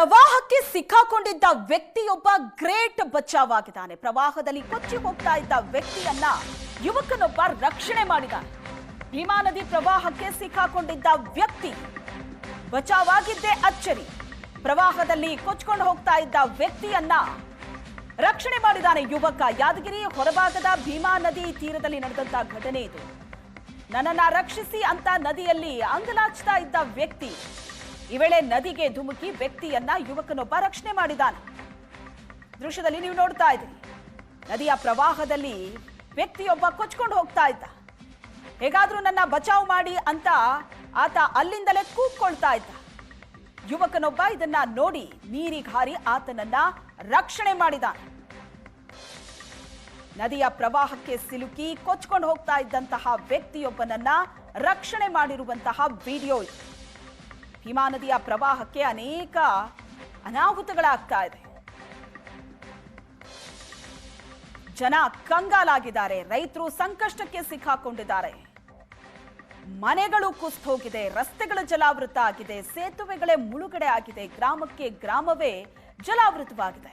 ಪ್ರವಾಹಕ್ಕೆ ಸಿಕ್ಕಾಕೊಂಡಿದ್ದ ವ್ಯಕ್ತಿಯೊಬ್ಬ ಗ್ರೇಟ್ ಬಚಾವಾಗಿದ್ದಾನೆ. ಪ್ರವಾಹದಲ್ಲಿ ಕೊಚ್ಚಿ ಹೋಗ್ತಾ ಇದ್ದ ವ್ಯಕ್ತಿಯನ್ನ ಯುವಕನೊಬ್ಬ ರಕ್ಷಣೆ ಮಾಡಿದ್ದಾನೆ. ಭೀಮಾ ನದಿ ಪ್ರವಾಹಕ್ಕೆ ಸಿಕ್ಕಾಕೊಂಡಿದ್ದ ವ್ಯಕ್ತಿ ಬಚಾವಾಗಿದ್ದೇ ಅಚ್ಚರಿ. ಪ್ರವಾಹದಲ್ಲಿ ಕೊಚ್ಕೊಂಡು ಹೋಗ್ತಾ ಇದ್ದ ವ್ಯಕ್ತಿಯನ್ನ ರಕ್ಷಣೆ ಮಾಡಿದ್ದಾನೆ ಯುವಕ. ಯಾದಗಿರಿ ಹೊರಭಾಗದ ಭೀಮಾ ನದಿ ತೀರದಲ್ಲಿ ನಡೆದಂತ ಘಟನೆ ಇದು. ನನ್ನನ್ನ ರಕ್ಷಿಸಿ ಅಂತ ನದಿಯಲ್ಲಿ ಅಂಗಲಾಚ್ತಾ ಇದ್ದ ವ್ಯಕ್ತಿ ಈ ವೇಳೆ ನದಿಗೆ ಧುಮುಕಿ ವ್ಯಕ್ತಿಯನ್ನ ಯುವಕನೊಬ್ಬ ರಕ್ಷಣೆ ಮಾಡಿದ್ದಾನೆ ದೃಶ್ಯದಲ್ಲಿ ನೀವು ನೋಡ್ತಾ ಇದ್ದೀರಿ. ನದಿಯ ಪ್ರವಾಹದಲ್ಲಿ ವ್ಯಕ್ತಿಯೊಬ್ಬ ಕೊಚ್ಕೊಂಡು ಹೋಗ್ತಾ ಇದ್ದ. ಹೇಗಾದ್ರೂ ನನ್ನ ಬಚಾವ್ ಮಾಡಿ ಅಂತ ಆತ ಅಲ್ಲಿಂದಲೇ ಕೂಗ್ಕೊಳ್ತಾ ಇದ್ದ. ಯುವಕನೊಬ್ಬ ಇದನ್ನ ನೋಡಿ ನೀರಿಗೆ ಹಾರಿ ಆತನನ್ನ ರಕ್ಷಣೆ ಮಾಡಿದ ನದಿಯ ಪ್ರವಾಹಕ್ಕೆ ಸಿಲುಕಿ ಕೊಚ್ಕೊಂಡು ಹೋಗ್ತಾ ಇದ್ದಂತಹ ವ್ಯಕ್ತಿಯೊಬ್ಬನನ್ನ ರಕ್ಷಣೆ ಮಾಡಿರುವಂತಹ ವಿಡಿಯೋ ಇದು. ಭೀಮಾ ನದಿಯ ಪ್ರವಾಹಕ್ಕೆ ಅನೇಕ ಅನಾಹುತಗಳಾಗ್ತಾ ಇದೆ. ಜನ ಕಂಗಾಲಾಗಿದ್ದಾರೆ, ರೈತರು ಸಂಕಷ್ಟಕ್ಕೆ ಸಿಕ್ಕಾಕೊಂಡಿದ್ದಾರೆ. ಮನೆಗಳು ಕುಸಿದು ಹೋಗಿದೆ ರಸ್ತೆಗಳು ಜಲಾವೃತ ಆಗಿದೆ, ಸೇತುವೆಗಳೇ ಮುಳುಗಡೆ ಆಗಿದೆ, ಗ್ರಾಮಕ್ಕೆ ಗ್ರಾಮವೇ ಜಲಾವೃತವಾಗಿದೆ.